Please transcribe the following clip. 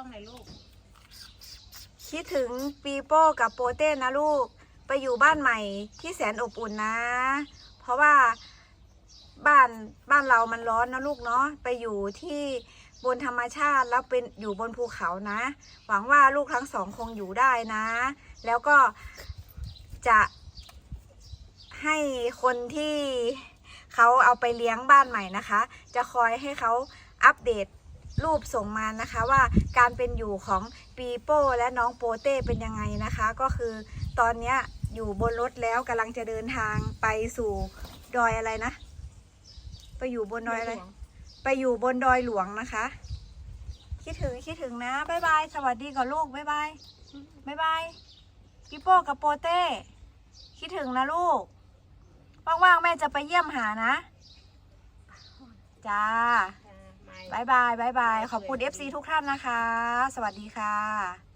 ล้องหน่อยลูก คิดถึงปีโป้กับโปเต้นะลูก ไปอยู่บ้านใหม่ที่แสนอบอุ่นนะ เพราะว่าบ้านบ้านเรามันร้อนนะลูกเนาะ ไปอยู่ที่บนธรรมชาติแล้วเป็นอยู่บนภูเขานะ หวังว่าลูกทั้งสองคงอยู่ได้นะ แล้วก็จะให้คนที่เขาเอาไปเลี้ยงบ้านใหม่นะคะ จะคอยให้เขาอัปเดต รูปส่งมานะคะว่าการเป็นอยู่ของปีโป้และน้องโปเต้เป็นยังไงนะคะ ก็คือตอนเนี้ยอยู่บนรถแล้วกำลังจะเดินทางไปสู่ดอยอะไรนะ ไปอยู่บนดอยอะไร ไปอยู่บนดอยหลวงนะคะ คิดถึงคิดถึงนะบ๊ายบายสวัสดีกับลูกบ๊ายบายบ๊ายบายพี่โป้กับโปเต้คิดถึงนะลูกว่างๆแม่จะไปเยี่ยมหานะ จ้าอ่าไม่ บายบายบายบายขอบคุณ FC ทุกท่านนะคะ สวัสดีค่ะ